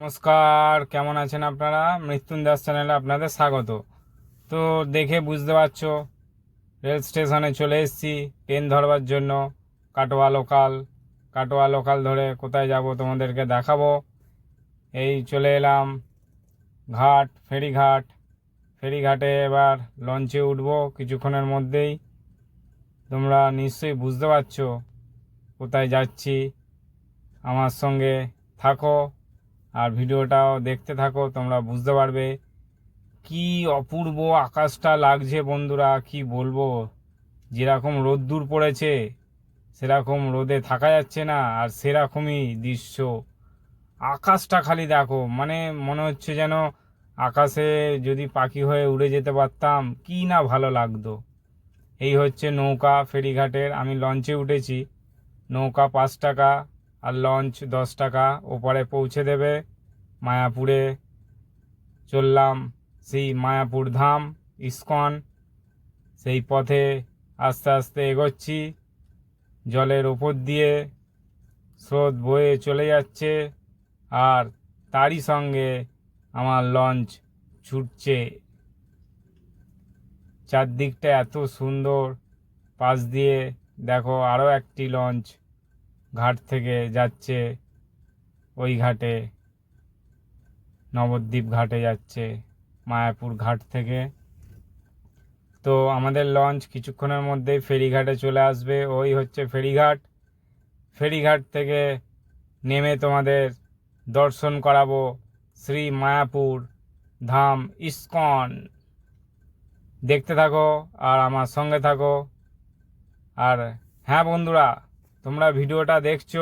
নমস্কার, কেমন আছেন আপনারা? মৃত্যুঞ্জাস চ্যানেলে আপনাদের স্বাগত। তো দেখে বুঝতে পারছ, রেল স্টেশনে চলে এসেছি, ট্রেন ধরবার জন্য, কাটোয়া লোকাল কাটোয়া লোকাল ধরে কোথায় যাব তোমাদেরকে দেখাবো। এই চলে এলাম ঘাট, ফেরিঘাট। ফেরিঘাটে এবার লঞ্চে উঠবো কিছুক্ষণের মধ্যেই। তোমরা নিশ্চয়ই বুঝতে পারছ কোথায় যাচ্ছি। আমার সঙ্গে থাকো। আর ভিডিওটাও দেখতে থাকো, তোমরা বুঝতে পারবে কি অপূর্ব আকাশটা লাগছে বন্ধুরা, কি বলব? যেরকম রোদ্দুর পড়েছে, সেরকম রোদে থাকা যাচ্ছে না, আর সেরকমই দৃশ্য। আকাশটা খালি দেখো মানে মনে হচ্ছে যেন আকাশে যদি পাখি হয়ে উড়ে যেতে পারতাম, কি না ভালো লাগতো। এই হচ্ছে নৌকা, ফেরিঘাটের, আমি লঞ্চে উঠেছি, নৌকা পাঁচ টাকা আর লঞ্চ দশ টাকা, ওপারে পৌঁছে দেবে মায়াপুরে। চললাম সেই মায়াপুর ধাম, ইস্কন। সেই পথে আস্তে আস্তে এগোচ্ছি, জলের ওপর দিয়ে স্রোত বয়ে চলে যাচ্ছে আর তারই সঙ্গে আমার লঞ্চ ছুটছে। চারদিকটা এত সুন্দর, পাশ দিয়ে দেখো আরও একটি লঞ্চ ঘাট থেকে যাচ্ছে, ওই ঘাটে, নবদ্বীপ ঘাটে যাচ্ছে, মায়াপুর ঘাট থেকে। তো আমাদের লঞ্চ কিছুক্ষণের মধ্যেই ফেরিঘাটে চলে আসবে। ওই হচ্ছে ফেরিঘাট। ফেরিঘাট থেকে নেমে তোমাদের দর্শন করাবো শ্রী মায়াপুর ধাম ইস্কন। দেখতে থাকো আর আমার সঙ্গে থাকো। আর হ্যাঁ বন্ধুরা তোমরা ভিডিওটা দেখছ,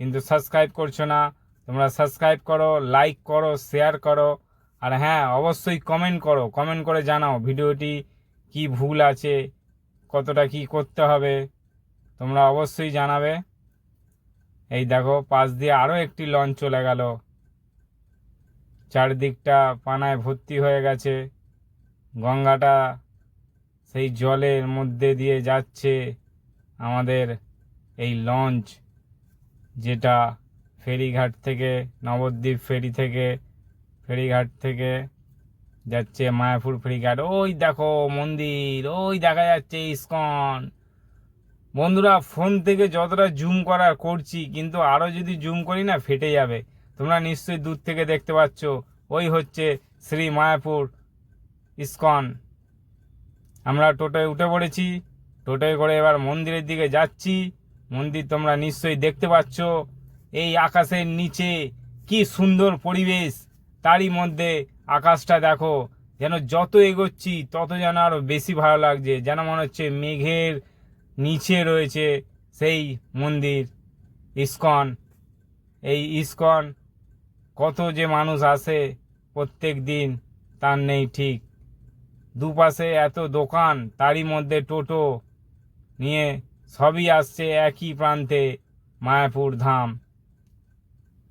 কিন্তু সাবস্ক্রাইব করছ না, তোমরা সাবস্ক্রাইব করো লাইক করো শেয়ার করো, আর হ্যাঁ অবশ্যই কমেন্ট করো কমেন্ট করে জানাও ভিডিওটি কি ভুল আছে, কতটা কি করতে হবে, তোমরা অবশ্যই জানাবে। এই দেখো, পাশ দিয়ে আরও একটি লঞ্চ চলে গেল। চারদিকটা পানায় ভর্তি হয়ে গেছে। গঙ্গাটা সেই জলের মধ্যে দিয়ে যাচ্ছে আমাদের এই লঞ্চ যেটা ফেরিঘাট থেকে, নবদ্বীপ ফেরি থেকে, ফেরিঘাট থেকে যাচ্ছে মায়াপুর ফেরিঘাট। ওই দেখো মন্দির, ওই দেখা যাচ্ছে ইস্কন। বন্ধুরা, ফোন থেকে যতটা জুম করার করছি, কিন্তু আরও যদি জুম করি না, ফেটে যাবে। তোমরা নিশ্চয়ই দূর থেকে দেখতে পাচ্ছ, ওই হচ্ছে শ্রী মায়াপুর ইস্কন। আমরা টোটোয় উঠে পড়েছি, টোটোয় করে এবার মন্দিরের দিকে যাচ্ছি। মন্দির তোমরা নিশ্চয়ই দেখতে পাচ্ছ। এই আকাশের নিচে কি সুন্দর পরিবেশ। তারই মধ্যে আকাশটা দেখো, যেন যত এগোচ্ছি তত যেন আরও বেশি ভালো লাগছে, যেন মনে হচ্ছে মেঘের নিচে রয়েছে সেই মন্দির। ইস্কন, এই ইস্কন, কত যে মানুষ আসে প্রত্যেক দিন, তার নেই ঠিক। দুপাশে এত দোকান, তারই মধ্যে টোটো নিয়ে সবই আসছে একই প্রান্তে, মায়াপুর ধাম।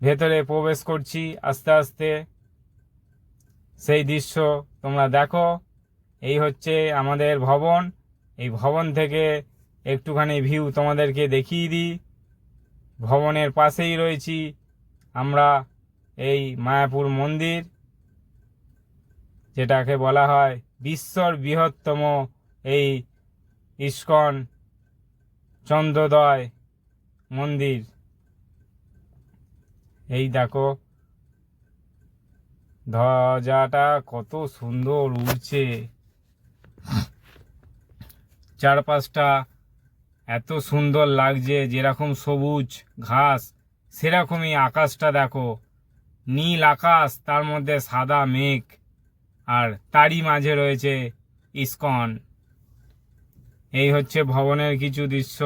ভেতরে প্রবেশ করছি আস্তে আস্তে। সেই দৃশ্য তোমরা দেখো। এই হচ্ছে আমাদের ভবন। এই ভবন থেকে একটুখানি ভিউ তোমাদেরকে দেখিয়ে দিই। ভবনের পাশেই রয়েছি আমরা এই মায়াপুর মন্দির, যেটাকে বলা হয় বিশ্বর বৃহত্তম এই ইস্কন চন্দ্রোদয় মন্দির। এই দেখো, ধ্বজাটা কত সুন্দর উড়ছে। চারপাশটা এত সুন্দর লাগছে, যেরকম সবুজ ঘাস, সেরকমই আকাশটা দেখো। নীল আকাশ, তার মধ্যে সাদা মেঘ, আর তারই মাঝে রয়েছে ইস্কন। এই হচ্ছে ভবনের কিছু দৃশ্য।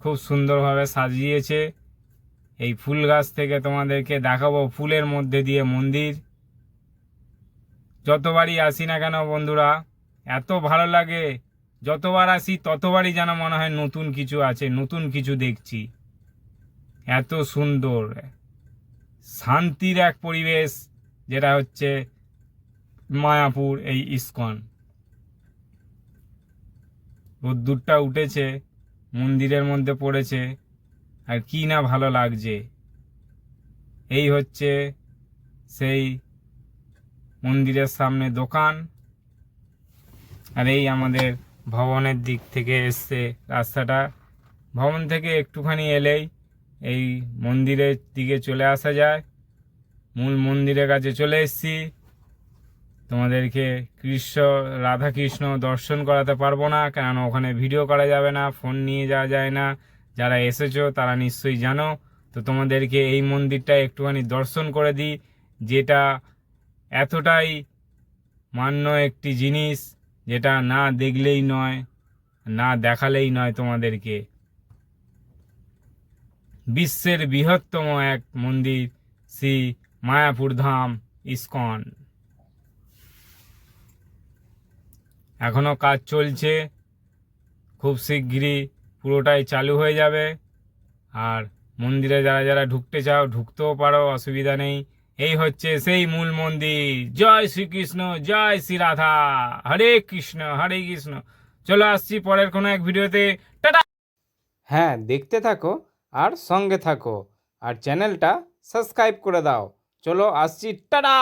খুব সুন্দরভাবে সাজিয়েছে। এই ফুল গাছ থেকে তোমাদেরকে দেখাবো ফুলের মধ্যে দিয়ে মন্দির। যতবারই আসি না কেন বন্ধুরা, এত ভালো লাগে। যতবার আসি ততবারই যেন মনে হয় নতুন কিছু আছে, নতুন কিছু দেখছি। এত সুন্দর, শান্তির এক পরিবেশ, যেটা হচ্ছে মায়াপুর, এই ইস্কন। রোদ্দুরটা উঠেছে, মন্দিরের মধ্যে পড়েছে, আর কি না ভালো লাগছে। এই হচ্ছে সেই মন্দিরের সামনে দোকান, আর এই আমাদের ভবনের দিক থেকে এসছে রাস্তাটা। ভবন থেকে একটুখানি এলেই এই মন্দিরের দিকে চলে আসা যায়। মূল মন্দিরের কাছে চলে এসেছি। তোমাদেরকে কৃষ্ণ রাধা কৃষ্ণ দর্শন করাতে পারব না, কেননা ওখানে ভিডিও করা যাবে না ফোন নিয়ে যাওয়া যায় না। যারা এসেছ, তারা নিশ্চয়ই জানো। তো তোমাদেরকে এই মন্দিরটা একটুখানি দর্শন করে দিই, যেটা এতটাই মান্য একটি জিনিস, যেটা না দেখলেই নয়, না দেখালেই নয় তোমাদেরকে। বিশ্বের বৃহত্তম এক মন্দির, শ্রী মায়াপুর ধাম ইস্কন। এখনও কাজ চলছে। খুব শিগগিরই পুরোটাই চালু হয়ে যাবে। আর মন্দিরে যারা যারা ঢুকতে চাও, ঢুকতেও পারো, অসুবিধা নেই। এই হচ্ছে সেই মূল মন্দির। জয় শ্রীকৃষ্ণ, জয় শ্রী রাধা। হরে কৃষ্ণ হরে কৃষ্ণ। চলো আসছি পরের কোনো এক ভিডিওতে। টাটা! হ্যাঁ দেখতে থাকো আর সঙ্গে থাকো। আর চ্যানেলটা সাবস্ক্রাইব করে দাও। চলো আসছি। টাটা!